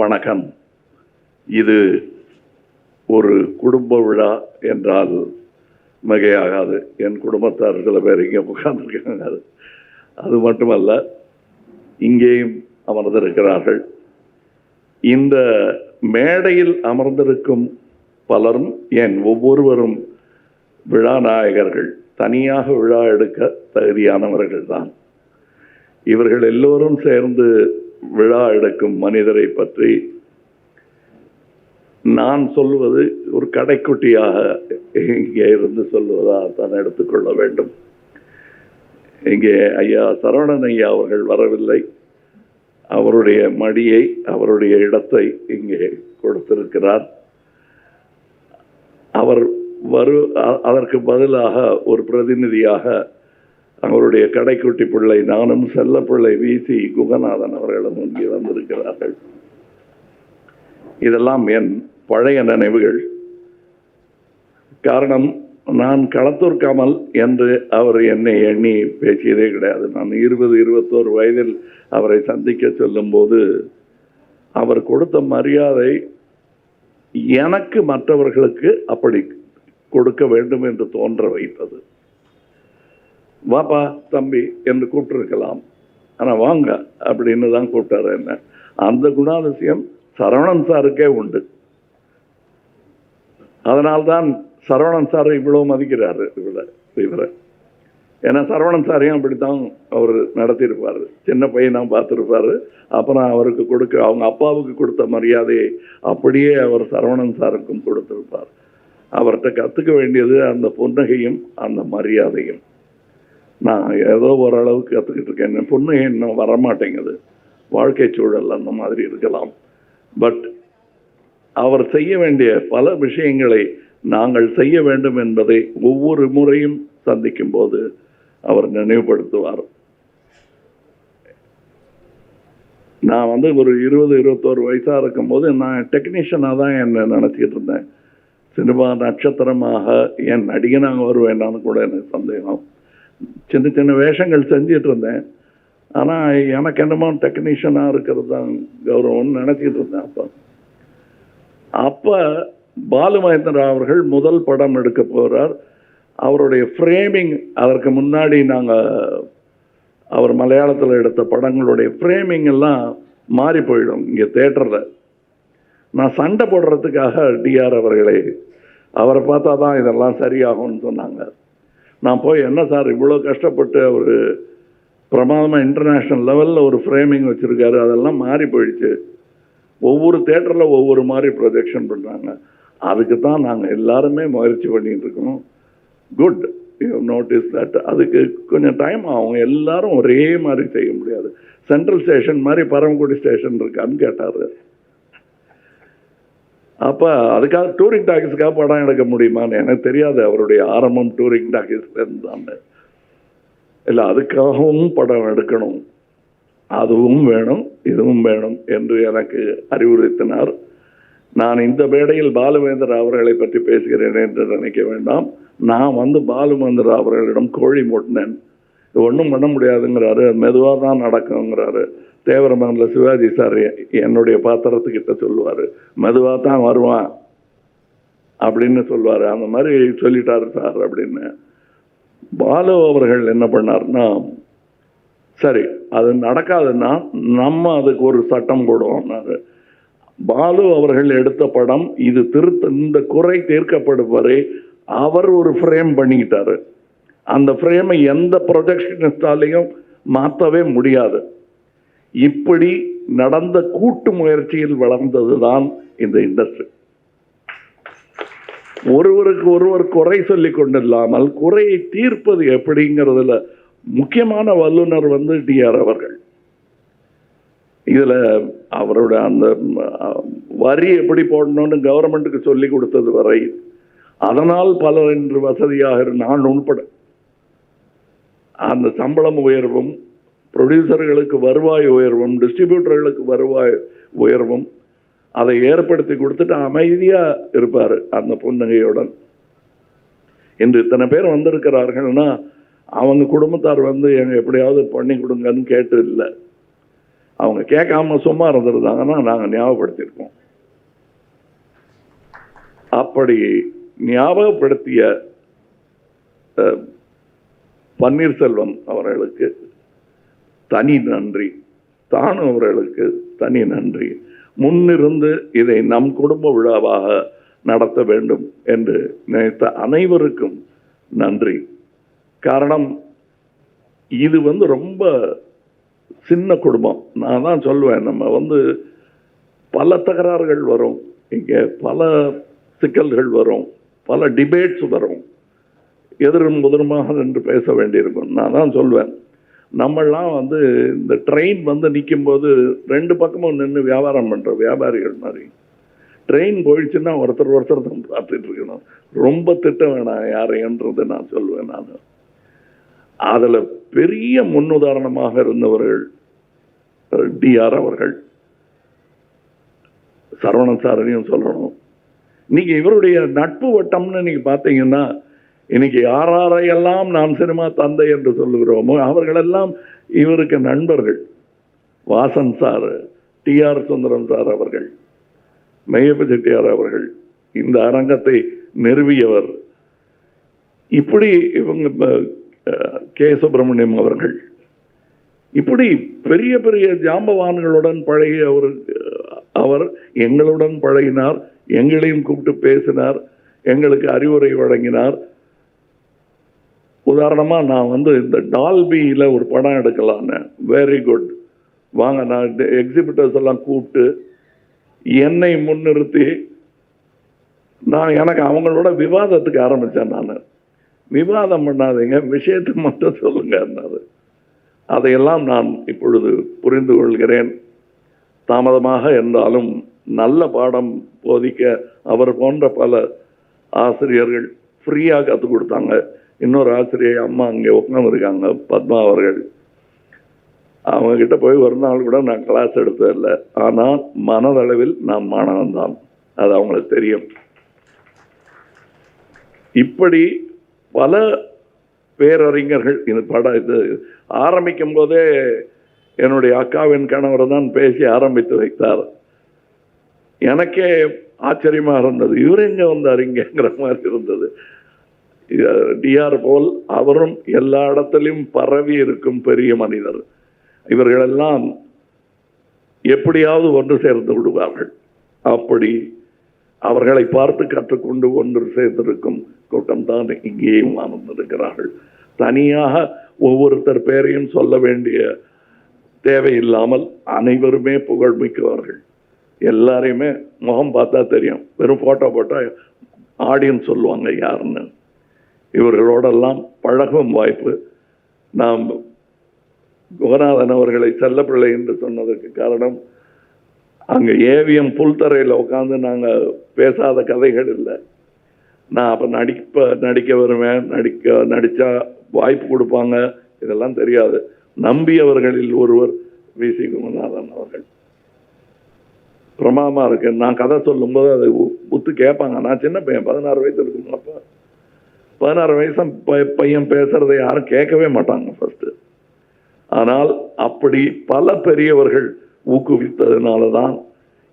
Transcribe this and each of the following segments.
வணக்கம். இது ஒரு குடும்ப விழா என்றால் மிகையாகாது. என் குடும்பத்தார் சில பேர் இங்கே உட்கார்ந்துருக்காங்க. அது அது மட்டுமல்ல இங்கேயும் அமர்ந்திருக்கிறார்கள். இந்த மேடையில் அமர்ந்திருக்கும் பலரும் என் ஒவ்வொருவரும் விழா நாயகர்கள். தனியாக விழா எடுக்க தகுதியானவர்கள் தான் இவர்கள் எல்லோரும் சேர்ந்து விழா எடுக்கும் மனிதரை பற்றி நான் சொல்வது ஒரு கடைக்குட்டியாக இங்கே இருந்து சொல்வதாக தான் எடுத்துக்கொள்ள வேண்டும். இங்கே ஐயா சரவணன் ஐயா அவர்கள் வரவில்லை. அவருடைய மடியை அவருடைய இடத்தை இங்கே கொடுத்திருக்கிறார். அவர் வரு அதற்கு பதிலாக ஒரு பிரதிநிதியாக அவருடைய கடைக்குட்டி பிள்ளை நானும் செல்ல பிள்ளை விசி குகநாதன் அவர்களும் இங்கே வந்திருக்கிறார்கள். இதெல்லாம் என் பழைய நினைவுகள். காரணம் நான் களத்தூர் கமல் என்று அவர் என்னை எண்ணி பேசியதே கிடையாது. நான் இருபது இருபத்தோரு வயதில் அவரை சந்திக்க சொல்லும்போது அவர் கொடுத்த மரியாதை எனக்கு மற்றவர்களுக்கு அப்படி கொடுக்க வேண்டும் என்று தோன்ற வைத்தது. வாப்பா தம்பி என்று கூப்பிட்டுருக்கலாம். ஆனால் வாங்க அப்படின்னு தான் கூப்பிட்டாரு என்ன. அந்த குணாதிசயம் சரவணன் சாருக்கே உண்டு. அதனால்தான் சரவணன் சாரை இவ்வளவு மதிக்கிறாரு இவரை இவரை. ஏன்னா சரவணன் சாரையும் அப்படித்தான் அவர் நடத்தியிருப்பாரு. சின்ன பையனாக பார்த்துருப்பாரு. அப்புறம் அவருக்கு கொடுக்க அவங்க அப்பாவுக்கு கொடுத்த மரியாதையை அப்படியே அவர் சரவணன் சாருக்கும் கொடுத்திருப்பார். அவர்கிட்ட கற்றுக்க வேண்டியது அந்த புன்னகையும் அந்த மரியாதையும். நான் ஏதோ ஓரளவுக்கு கற்றுக்கிட்டு இருக்கேன். என் பொண்ணு இன்னும் வரமாட்டேங்குது. வாழ்க்கை சூழல் அந்த மாதிரி இருக்கலாம். பட் அவர் செய்ய வேண்டிய பல விஷயங்களை நாங்கள் செய்ய வேண்டும் என்பதை ஒவ்வொரு முறையும் சந்திக்கும் போது அவர் நினைவுபடுத்துவார். நான் வந்து ஒரு இருபது இருபத்தோரு வயசாக இருக்கும்போது நான் டெக்னீஷியனாக தான் என்னை நினச்சிக்கிட்டு இருந்தேன். சினிமா நட்சத்திரமாக என் நடிகனாக வருவேன் கூட எனக்கு சந்தேகம். சின்ன சின்ன வேஷங்கள் செஞ்சிட்டு இருந்தேன் ஆனால் எனக்கு என்னமோ டெக்னீஷியனாக இருக்கிறது தான் கௌரவம்னு நினச்சிக்கிட்டு இருந்தேன் அப்போ. அப்போ பாலுமகேந்திரா அவர்கள் முதல் படம் எடுக்க போகிறார் அவருடைய ஃப்ரேமிங் அதற்கு முன்னாடி நாங்கள் அவர் மலையாளத்தில் எடுத்த படங்களுடைய ஃப்ரேமிங் எல்லாம் மாறி போயிடும் இங்கே தேட்டரில். நான் சண்டை போடுறதுக்காக டிஆர் அவர்களை அவரை பார்த்தா தான் இதெல்லாம் சரியாகும்னு சொன்னாங்க. நான் போய் என்ன சார் இவ்வளோ கஷ்டப்பட்டு அவர் பிரமாதமாக இன்டர்நேஷ்னல் லெவலில் ஒரு ஃப்ரேமிங் வச்சுருக்காரு அதெல்லாம் மாறி போயிடுச்சு. ஒவ்வொரு தேட்டரில் ஒவ்வொரு மாதிரி ப்ரொஜெக்ஷன் பண்ணுறாங்க அதுக்கு தான் நாங்கள் எல்லாருமே முயற்சி பண்ணிட்டு இருக்கோம். குட் யூ நோட்டீஸ் தட் அதுக்கு கொஞ்சம் டைம் ஆகும். எல்லாரும் ஒரே மாதிரி செய்ய முடியாது. சென்ட்ரல் ஸ்டேஷன் மாதிரி பரமக்குடி ஸ்டேஷன் இருக்கான்னு கேட்டார். அப்போ அதுக்காக டூரிங் டாக்கீஸுக்காக படம் எடுக்க முடியுமான்னு எனக்கு தெரியாது. அவருடைய ஆரம்பம் டூரிங் டாக்கீஸ்லேருந்து தான் இல்லை அதுக்காகவும் படம் எடுக்கணும். அதுவும் வேணும் இதுவும் வேணும் என்று எனக்கு அறிவுறுத்தினார். நான் இந்த மேடையில் பாலுவேந்தர் அவர்களை பற்றி பேசுகிறேன் என்று நினைக்க வேண்டாம். நான் வந்து பாலுவேந்தர் அவர்களிடம் கோழி மூட்டினேன். ஒன்றும் பண்ண முடியாதுங்கிறாரு. மெதுவாக தான் நடக்குங்கிறாரு. தேவரமனில் சிவாஜி சார் என்னுடைய பாத்திரத்துக்கிட்ட சொல்லுவார் மெதுவாக தான் வருவான் அப்படின்னு சொல்லுவார். அந்த மாதிரி சொல்லிட்டார் சார் அப்படின்னு. பாலு அவர்கள் என்ன பண்ணார்னா சரி அது நடக்காதுன்னா நம்ம அதுக்கு ஒரு சட்டம் போடுவோம்னாரு பாலு அவர்கள் எடுத்த படம் இது திருத்த இந்த குறை தீர்க்கப்படும் வரை அவர் ஒரு ஃப்ரேம் பண்ணிக்கிட்டாரு. அந்த ஃப்ரேமை எந்த ப்ரொஜெக்ஷனிஸ்டாலையும் மாற்றவே முடியாது. இப்படி நடந்த கூட்டு முயற்சியில் வளர்ந்தது தான் இந்த இண்டஸ்ட்ரி ஒருவருக்கு ஒருவர் குறை சொல்லிக் கொண்டில்லாமல் குறையை தீர்ப்பது எப்படிங்கிறதுல முக்கியமான வல்லுனர் வந்து டிஆர் அவர்கள். இதில் அவரோட அந்த வரி எப்படி போடணும்னு கவர்மெண்ட்டுக்கு சொல்லி கொடுத்தது வரை அதனால் பலர் இன்று வசதியாக நான் உள்பட. அந்த சம்பளம் உயர்வும் ப்ரொடியூசர்களுக்கு வருவாய் உயர்வும் டிஸ்ட்ரிபியூட்டர்களுக்கு வருவாய் உயர்வும் அதை ஏற்படுத்தி கொடுத்துட்டு அமைதியாக இருப்பார் அந்த புன்னகையுடன் இன்று இத்தனை பேர் வந்திருக்கிறார்கள்னா அவங்க குடும்பத்தார் வந்து எங்கள் எப்படியாவது பண்ணி கொடுங்கன்னு கேட்டு இல்லை. அவங்க கேட்காம சும்மா இருந்திருந்தாங்கன்னா நாங்கள் ஞாபகப்படுத்தியிருக்கோம் அப்படி ஞாபகப்படுத்திய பன்னீர்செல்வம் அவர்களுக்கு தனி நன்றி. தானும் அவர்களுக்கு தனி நன்றி. முன்னிருந்து இதை நம் குடும்ப விழாவாக நடத்த வேண்டும் என்று நினைத்த அனைவருக்கும் நன்றி. காரணம் இது வந்து ரொம்ப சின்ன குடும்பம். நான் தான் சொல்லுவேன் நம்ம வந்து பல தகராறுகள் வரும். இங்கே பல சிக்கல்கள் வரும். பல டிபேட்ஸ் வரும். எதிரும் புதிருமாக நின்று பேச வேண்டியிருக்கும். நான் தான் சொல்வேன். நம்மெல்லாம் வந்து இந்த ட்ரெயின் வந்து நிற்கும்போது ரெண்டு பக்கமும் நின்று வியாபாரம் பண்ணுற வியாபாரிகள் மாதிரி. ட்ரெயின் போயிடுச்சுன்னா ஒருத்தர் ஒருத்தர் தான் பார்த்துட்டு இருக்கணும். ரொம்ப திட்ட வேணாம் யாரையன்றது நான் சொல்லுவேன் நான். அதில் பெரிய முன்னுதாரணமாக இருந்தவர்கள் டிஆர் அவர்கள். சரவணன் சாரனையும் சொல்லணும். நீங்கள் இவருடைய நட்பு வட்டம்னு நீங்கள் பார்த்தீங்கன்னா இன்னைக்கு யாராரையெல்லாம் நாம் சினிமா தந்தை என்று சொல்லுகிறோமோ அவர்களெல்லாம் இவருக்கு நண்பர்கள். Vasan sir T R Sundaram sir அவர்கள் மெய்யப்ப செட்டியார் அவர்கள் இந்த அரங்கத்தை நிறுவியவர். இப்படி இவங்க கே சுப்பிரமணியம் அவர்கள். இப்படி பெரிய பெரிய ஜாம்பவான்களுடன் பழகிய அவர் அவர் எங்களுடன் பழகினார் எங்களையும் கூப்பிட்டு பேசினார் எங்களுக்கு அறிவுரை வழங்கினார். உதாரணமாக நான் வந்து இந்த டால்பியில் ஒரு படம் எடுக்கலான்னு வெரி குட் வாங்க நான் எக்ஸிபிட்டர்ஸ் எல்லாம் கூப்பிட்டு என்னை முன்னிறுத்தி நான் எனக்கு அவங்களோட விவாதத்துக்கு ஆரம்பித்தேன் நான். விவாதம் பண்ணாதீங்க விஷயத்தை மட்டும் சொல்லுங்கன்னாரு அதையெல்லாம் நான் இப்பொழுது புரிந்து கொள்கிறேன். தாமதமாக இருந்தாலும் நல்ல பாடம் போதிக்க அவர் போன்ற பல ஆசிரியர்கள் ஃப்ரீயாக கற்றுக் கொடுத்தாங்க. இன்னொரு ஆசிரியர் அம்மா அங்கே உட்காந்துருக்காங்க பத்மா அவர்கள். அவங்க கிட்ட போய் ஒரு நாள் கூட நான் கிளாஸ் எடுத்ததில்லை ஆனால் மனதளவில் நான் மாணவன்தான் அது அவங்களுக்கு தெரியும். இப்படி பல பேரறிஞர்கள் இந்த படம் இது ஆரம்பிக்கும் போதே என்னுடைய அக்காவின் கணவர் தான் பேசி ஆரம்பித்து வைத்தார். எனக்கே ஆச்சரியமா இருந்தது. இவர் எங்கே வந்தார்? இங்கேங்கிற மாதிரி இருந்தது. டிஆர் போல் அவரும் எல்லா இடத்திலும் பரவி இருக்கும் பெரிய மனிதர். இவர்களெல்லாம் எப்படியாவது ஒன்று சேர்ந்து விடுவார்கள். அப்படி அவர்களை பார்த்து கற்றுக்கொண்டு ஒன்று சேர்ந்திருக்கும் கூட்டம் தான் இங்கேயும் அமர்ந்திருக்கிறார்கள். தனியாக ஒவ்வொருத்தர் பேரையும் சொல்ல வேண்டிய தேவையில்லாமல் அனைவருமே புகழ்மிக்கவர்கள் எல்லாரையுமே முகம் பார்த்தா தெரியும். வெறும் போட்டோ போட்டா ஆடியன்ஸ் சொல்லுவாங்க யாருன்னு. இவர்களோடெல்லாம் பழகும் வாய்ப்பு. நாம் குகநாதன் அவர்களை செல்லப்பிள்ளை என்று சொன்னதற்கு காரணம் அங்கே ஏவிஎம் புல்தரையில் உட்காந்து நாங்கள் பேசாத கதைகள் இல்லை. நான் அப்போ நடிப்ப நடிக்க வருவேன் நடிக்க நடித்தா வாய்ப்பு கொடுப்பாங்க இதெல்லாம் தெரியாது. நம்பியவர்களில் ஒருவர் வி. சி. குமநாதன் அவர்கள். பிரமாமா இருக்கு. நான் கதை சொல்லும்போது அதை உ- உத்து கேட்பாங்க. நான் சின்ன பையன் பதினாறு வயசு இருக்குங்க அப்போ பதினாறு வயசு பையன் பேசுறதை யாரும் கேட்கவே மாட்டாங்க ஃபர்ஸ்ட் ஆனால் அப்படி பல பெரியவர்கள் ஊக்குவித்ததுனால தான்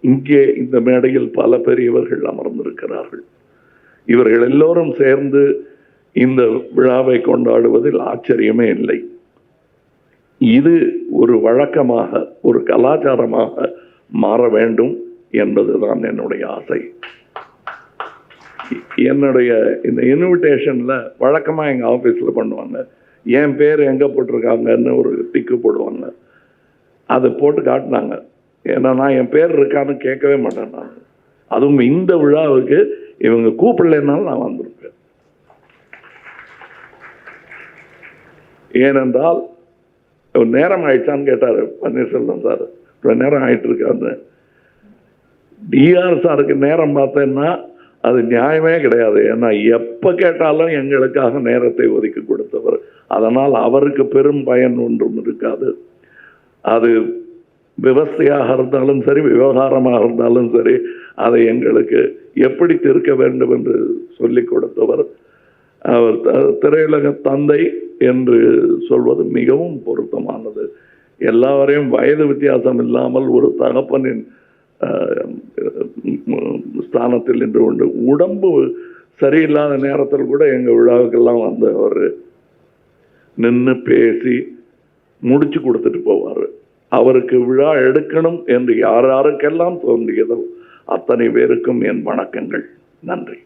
இங்கே இந்த மேடையில் பல பெரியவர்கள் அமர்ந்திருக்கிறார்கள். இவர்கள் எல்லோரும் சேர்ந்து இந்த விழாவை கொண்டாடுவதில் ஆச்சரியமே இல்லை. இது ஒரு வழக்கமாக ஒரு கலாச்சாரமாக மாற வேண்டும் என்பதுதான் என்னுடைய ஆசை. என்னுடைய இந்த இன்விடேஷனில் வழக்கமாக எங்கள் ஆஃபீஸில் பண்ணுவாங்க. என் பேர் எங்கே போட்டிருக்காங்கன்னு ஒரு டிக்கு போடுவாங்க. அதை போட்டு காட்டினாங்க. ஏன்னா நான் என் பேர் இருக்கான்னு கேட்கவே மாட்டேன் நான். அதுவும் இந்த விழாவுக்கு இவங்க கூப்பிடலைன்னாலும் நான் வந்திருப்பேன். ஏனென்றால் நேரம் ஆயிடுச்சான்னு கேட்டார் பன்னீர்செல்வம் சார். இப்போ நேரம் ஆயிட்டு இருக்காரு டிஆர் சாருக்கு நேரம் பார்த்தேன்னா அது நியாயமே கிடையாது. ஏன்னா எப்போ கேட்டாலும் எங்களுக்காக நேரத்தை ஒதுக்கி கொடுத்தவர். அதனால் அவருக்கு பெரும் பயன் ஒன்றும் இருக்காது. அது விவசாயாக இருந்தாலும் சரி விவகாரமாக இருந்தாலும் சரி அதை எங்களுக்கு எப்படி தீர்க்க வேண்டும் என்று சொல்லிக் கொடுத்தவர். அவர் த- திரையுலக தந்தை என்று சொல்வது மிகவும் பொருத்தமானது. எல்லாவரையும் வயது வித்தியாசம் இல்லாமல் ஒரு தகப்பனின் ஸ்தானத்தில் நின்று கொண்டு உடம்பு சரியில்லாத நேரத்தில் கூட எங்க விழாவுக்கெல்லாம் வந்து அவர் நின்று பேசி முடிச்சு கொடுத்துட்டு போவார். அவருக்கு விழா எடுக்கணும் என்று யார் யாருக்கெல்லாம் தோன்றியதோ அத்தனை பேருக்கும் என் வணக்கங்கள். நன்றி.